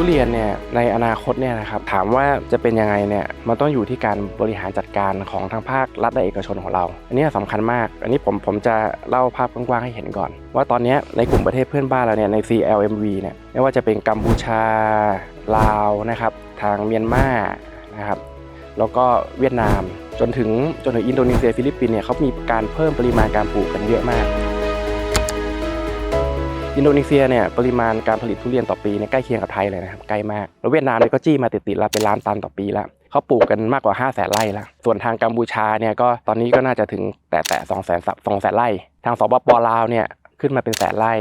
ทุเรียนเนี่ยในอนาคตเนี่ยนะครับถามว่าจะเป็นยังไงเนี่ยมันต้องอยู่ที่การบริหารจัดการของทางภาครัฐและเอกชนของเรา อันนี้สำคัญมาก อันนี้ผมผมจะเล่าภาพกว้างๆให้เห็นก่อน ว่าตอนนี้ในกลุ่มประเทศเพื่อนบ้านเราเนี่ยใน CLMV เนี่ยไม่ว่าจะเป็นกัมพูชาลาวนะครับทางเมียนมานะครับแล้วก็เวียดนามจนถึงจนถึงอินโดนีเซียฟิลิปปินส์เนี่ยเขามีการเพิ่มปริมาณการปลูกกันเยอะมาก อินโดนีเซียเนี่ยปริมาณการผลิตทุเรียนต่อปีเนี่ยใกล้เคียงกับไทยเลยนะครับใกล้มากแล้วเวียดนามเนี่ยก็จี้มาติดๆแล้วเป็นล้านตันต่อปีล้วเขาปลูกกันมากกว่า 5 0 0แสนไร่ล้วส่วนทางกัมพูชาเนี่ยก็ตอนนี้ก็น่าจะถึงแต่แต่สองแสนสองแสนไร่ ทางสปปลาวเนี่ยขึ้นมาเป็นแสนไร่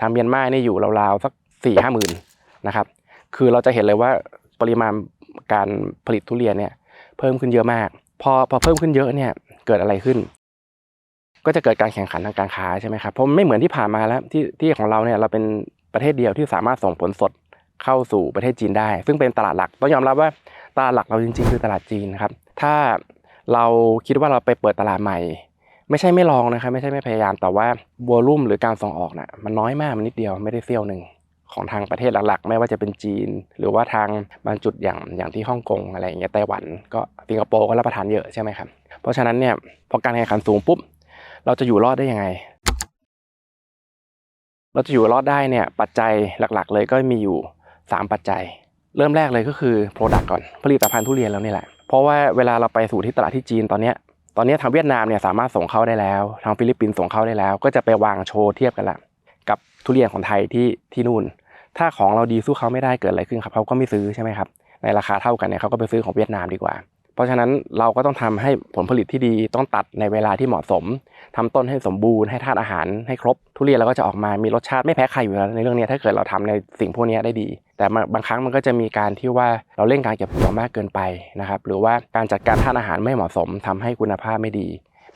ทางเมียนมาเนี่ยอยู่ราวๆสัก4ี่ห้าหมื่นนะครับ คือเราจะเห็นเลยว่าปริมาณการผลิตทุเรียนเนี่ยเพิ่มขึ้นเยอะมาก พอพอเพิ่มขึ้นเยอะเนี่ยเกิดอะไรขึ้น ก็จะเกิดการแข่งขันทางการค้าใช่ไหมครับเพราะไม่เหมือนที่ผ่านมาแล้วที่ที่ของเราเนี่ยเราเป็นประเทศเดียวที่สามารถส่งผลสดเข้าสู่ประเทศจีนได้ ซึ่งเป็นตลาดหลักต้องยอมรับว่าตลาดหลักเราจริงๆคือตลาดจีนครับถ้าเราคิดว่าเราไปเปิดตลาดใหม่ ไม่ใช่ไม่ลองนะครับไม่ใช่ไม่พยายามแต่ว่าบัวลุ่มหรือการส่งออกน่ะมันน้อยมากมันนิดเดียวไม่ได้เซี่ยวหนึ่งของทางประเทศหลักๆ ไม่ว่าจะเป็นจีน หรือว่าทางบางจุดอย่างอย่างที่ฮ่องกงอะไรอย่างเงี้ยไต้หวัน ก็สิงคโปร์ก็รับประทานเยอะใช่ไหมครับเพราะฉะนั้นเนี่ยพอการแข่งขันสูงปุ๊บ เราจะอยู่รอดได้ยังไง เราจะอยู่รอดได้เนี่ยปัจจัยหลักๆ เลยก็มีอยู่ 3 ปัจจัย เริ่มแรกเลยก็คือ Product ก่อน ผลิตภัณฑ์ทุเรียนแล้วนี่แหละ เพราะว่าเวลาเราไปสู่ที่ตลาดที่จีนตอนนี้ตอนนี้ทางเวียดนามเนี่ยสามารถส่งเข้าได้แล้วทางฟิลิปปินส์ส่งเข้าได้แล้ว ก็จะไปวางโชว์เทียบกันละกับทุเรียนของไทยที่ที่นู่น ถ้าของเราดีสู้เขาไม่ได้เกิดอะไรขึ้นครับเขาก็ไม่ซื้อใช่ไหมครับในราคาเท่ากันเนี่ยเขาก็ไปซื้อของเวียดนามดีกว่า ราะฉะนั้นเราก็ต้องทำให้ผลผลิตที่ดีต้องตัดในเวลาที่เหมาะสมทำต้นให้สมบูรณ์ให้ธาตุอาหารให้ครบ ทุเรียนเราก็จะออกมามีรสชาติไม่แพ้ใครอยู่แล้วในเรื่องนี้ถ้าเกิดเราทำในสิ่งพวกนี้ได้ดี แต่บางครั้งมันก็จะมีการที่ว่าเราเร่งการเก็บเกี่ยวมากเกินไปนะครับหรือว่าการจัดการธาตุอาหารไม่เหมาะสมทำให้คุณภาพไม่ดี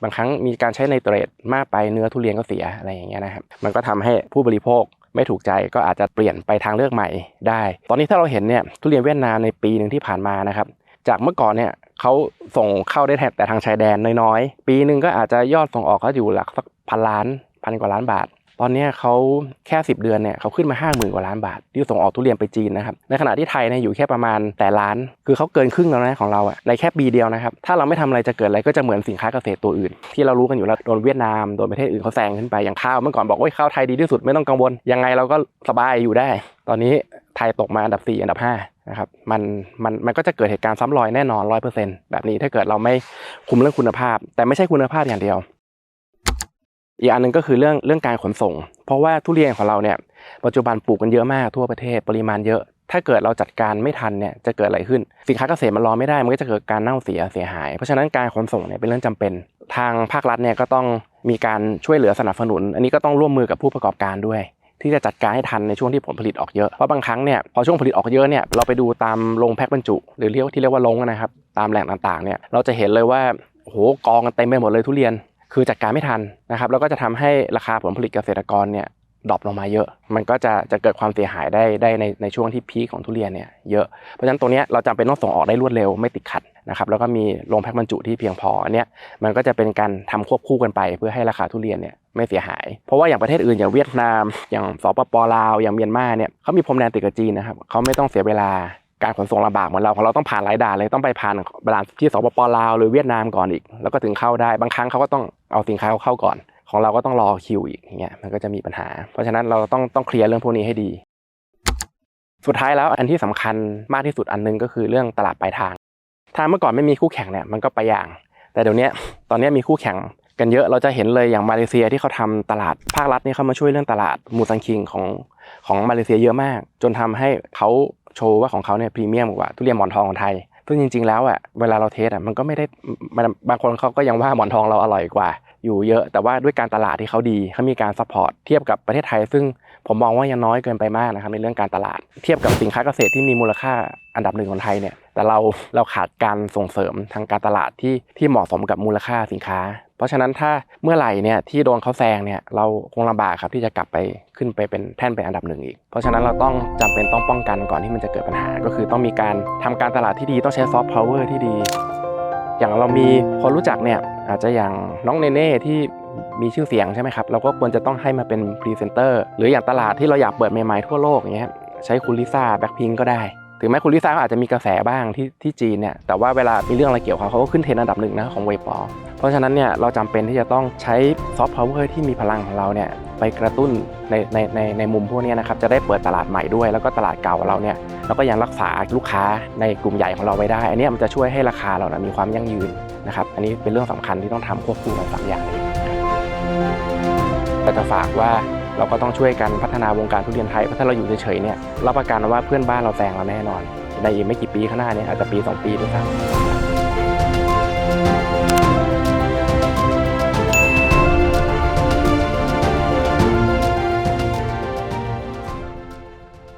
บางครั้งมีการใช้ไนเตรตมากไปเนื้อทุเรียนก็เสียอะไรอย่างเงี้ยนะครับมันก็ทำให้ผู้บริโภคไม่ถูกใจก็อาจจะเปลี่ยนไปทางเลือกใหม่ได้ ตอนนี้ถ้าเราเห็นเนี่ยทุเรียนเวียดนามในปีหนึ่งที่ผ่านมานะครับจากเมื่อก่อนเนี่ย เขาส่งเข้าได้แต่ทางชายแดนน้อยๆ ปีหนึ่งก็อาจจะยอดส่งออกเขาอยู่หลักสักพันล้านพันกว่าล้านบาท ตอนนี้เขาแค่ 10 เดือนเนี่ยเขาขึ้นมา 5 0,000 กว่าล้านบาท ที่ส่งออกทุเรียนไปจีนนะครับในขณะที่ไทยเนี่ยอยู่แค่ประมาณแต่ล้าน คือเขาเกินครึ่งแล้วนะของเราอะในแค่ปีเดียวนะครับถ้าเราไม่ทำอะไรจะเกิดอะไรก็จะเหมือนสินค้าเกษตรตัวอื่น ที่เรารู้กันอยู่แล้วโดนเวียดนามโดนประเทศอื่นเขาแซงขึ้นไปอย่างข้าวเมื่อก่อนบอกว่าข้าวไทยดีที่สุดไม่ต้องกังวลยังไงเราก็สบายอยู่ได้ ตอนนี้ ไทยตกมาอันดับ 4 อันดับ5นะครับมันมันมันก็จะเกิดเหตุการณ์ซ้ำรอยแน่นอนร้อยเปอร์เซ็นต์แบบนี้ถ้าเกิดเราไม่คุมเรื่องคุณภาพ แต่ไม่ใช่คุณภาพอย่างเดียว อีกอันหนึงก็คือเรื่องเรื่องการขนส่ง เพราะว่าทุเรียนของเราเนี่ยปัจจุบันปลูกกันเยอะมากทั่วประเทศปริมาณเยอะ ถ้าเกิดเราจัดการไม่ทันเนี่ยจะเกิดอะไรขึ้น สินค้าเกษตรมันรอไม่ได้มันก็จะเกิดการเน่าเสียเสียหาย เพราะฉะนั้นการขนส่งเนี่ยเป็นเรื่องจำเป็น ทางภาครัฐเนี่ยก็ต้องมีการช่วยเหลือสนับสนุน อันนี้ก็ต้องร่วมมือกับผู้ประกอบการด้วย ที่จะจัดการให้ทันในช่วงที่ผลผลิตออกเยอะ เพราะบางครั้งเนี่ยพอช่วงผลิตออกเยอะเนี่ยเราไปดูตามโรงแพ็คบรรจุ หรือเรียกที่เรียกว่าโรงนะครับตามแหล่งต่างๆเนี่ยเราจะเห็นเลยว่าโอ้โหกองกันเต็มไปหมดเลยทุเรียน คือจัดการไม่ทันนะครับแล้วก็จะทำให้ราคาผลผลิตเกษตรกรเนี่ยดรอปลงมาเยอะ มันก็จะจะเกิดความเสียหายได้ได้ในในช่วงที่พีคของทุเรียนเนี่ยเยอะ เพราะฉะนั้นตรงเนี้ยเราจำเป็นต้องส่งออกได้รวดเร็วไม่ติดขัด นะครับแล้วก็มีโรงแพ็คบรรจุที่เพียงพออันเนี้ยมันก็จะเป็นการทำควบคู่กันไป เพื่อให้ราคาทุเรียนเนี่ยไม่เสียหาย เพราะว่าอย่างประเทศอื่นอย่างเวียดนาม อย่างสปปลาวอย่างเมียนมาเนี่ยเขามีพรมแดนติดกับจีนนะครับเขาไม่ต้องเสียเวลาการขนส่งลำบากเหมือนเราของเราต้องผ่านหลายด่านเลยต้องไปผ่านด่านที่สปปลาวหรือเวียดนามก่อนอีก แล้วก็ถึงเข้าได้บางครั้งเขาก็ต้องเอาสินค้าเข้าก่อน ของเราก็ต้องรอคิวอีกอย่างเงี้ยมันก็จะมีปัญหา เพราะฉะนั้นเราต้องต้องเคลียร์เรื่องพวกนี้ให้ดี สุดท้ายแล้วอันที่สำคัญมากที่สุดอันหนึงก็คือเรื่องตลาดปลายทาง ถ้าเมื่อก่อนไม่มีคู่แข่งเนี่ยมันก็ไปอย่าง แต่เดี๋ยวนี้ตอนนี้มีคู่แข่งกันเยอะเราจะเห็นเลยอย่างมาเลเซียที่เขาทำตลาดภาครัฐนี่เขามาช่วยเรื่องตลาดมูซังคิงของของมาเลเซียเยอะมาก จนทำให้เขาโชว์ว่าของเขาเนี่ยพรีเมียมกว่าทุเรียนหมอนทองของไทยซึ่งจริงๆแล้วอะเวลาเราเทสอะมันก็ไม่ได้บางคนเขาก็ยังว่าหมอนทองเราอร่อยกว่า อยู่เยอะแต่ว่าด้วยการตลาดที่เขาดีเขามีการซัพพอร์ตเทียบกับประเทศไทย ซึ่ง ผมมองว่ายังน้อยเกินไปมากนะครับในเรื่องการตลาด เทียบกับสินค้าเกษตรที่มีมูลค่าอันดับหนึ่งของไทยเนี่ยแต่เราเราขาดการส่งเสริมทางการตลาดที่ที่เหมาะสมกับมูลค่าสินค้า เพราะฉะนั้นถ้าเมื่อไหร่เนี่ยที่โดนเขาแซงเนี่ยเราคงลำบากครับที่จะกลับไปขึ้นไปเป็นแท่นเป็นอันดับหนึ่งอีก เพราะฉะนั้นเราต้องจำเป็นต้องป้องกันก่อนที่มันจะเกิดปัญหา ก็คือต้องมีการทำการตลาดที่ดีต้องใช้ซอฟต์พาวเวอร์ที่ดี อย่างเรามีคนรู้จักเนี่ยอาจจะอย่างน้องเนเน่ที่ มีชื่อเสียงใช่ไหมครับ เราก็ควรจะต้องให้มาเป็นพรีเซนเตอร์หรืออย่างตลาดที่เราอยากเปิดใหม่ๆทั่วโลกอย่างเงี้ยใช้คุณลิซ่าแบ็คพิงก็ได้ ถึงแม้คุณลิซ่าอาจจะมีกระแสบ้างที่ที่จีนเนี่ยแต่ว่าเวลามีเรื่องอะไรเกี่ยวเขาเขาก็ขึ้นเทรนด์อันดับหนึ่งนะของเวปอเพราะฉะนั้นเนี่ยเราจำเป็นที่จะต้องใช้ซอฟต์พาวเวอร์ที่มีพลังของเราเนี่ยไปกระตุ้นในในในในมุมพวกนี้นะครับจะได้เปิดตลาดใหม่ด้วย แล้วก็ตลาดเก่าของเราเนี่ยเราก็ยังรักษาลูกค้าในกลุ่มใหญ่ของเราไว้ได้ อันนี้มันจะช่วยให้ราคาเรานะมีความยั่งยืนนะครับอันนี้เป็นเรื่องสำคัญที่ต้องทำควบคู่กันสามอย่างนี้ แต่จะฝากว่าเราก็ต้องช่วยกันพัฒนาวงการทุเรียนไทย เพราะถ้าเราอยู่เฉยๆเนี่ยรับประกันว่าเพื่อนบ้านเราแซงเราแน่นอน ในอีกไม่กี่ปีข้างหน้าเนี่ยอาจจะปี 2 ปีด้วยซ้ำ